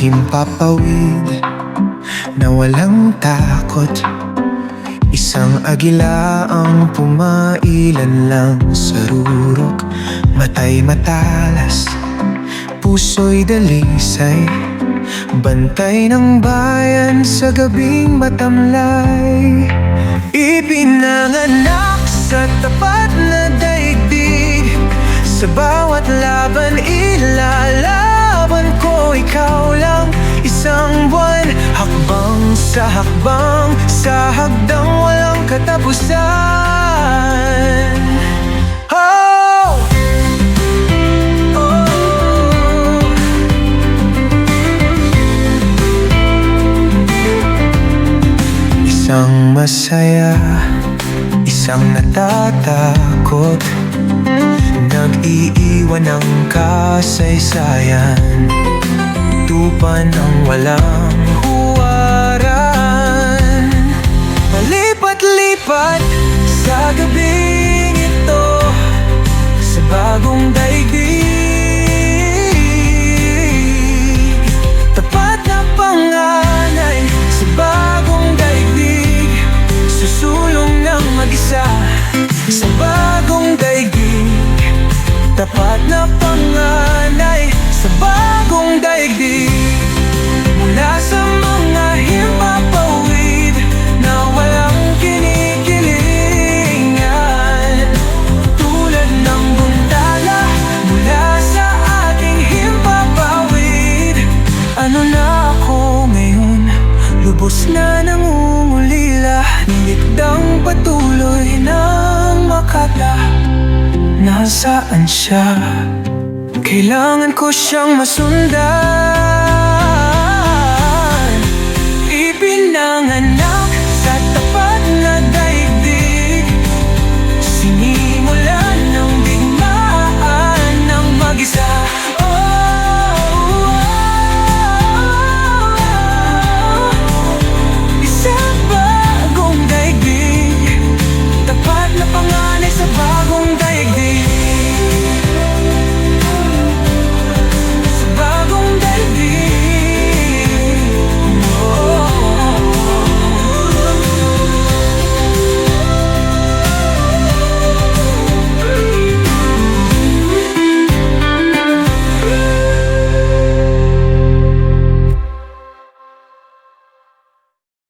himpapawid na walang takot Isang agila ang pumailan lang sa rurok. Matay matalas, puso'y dalisay. Bantay ng bayan sa gabing matamlay. Ipinanganak sa tapat na daigdig Sa bawat laban ilalaban sa hakbang Sa hagdang walang katapusan Oh! Oh! Isang masaya, isang natatakot Nag-iiwan ng kasaysayan Tupan ng walang Palipat-lipat sa gabing ito Sa bagong daigdig Nasaan siya? Kailangan ko siyang masundan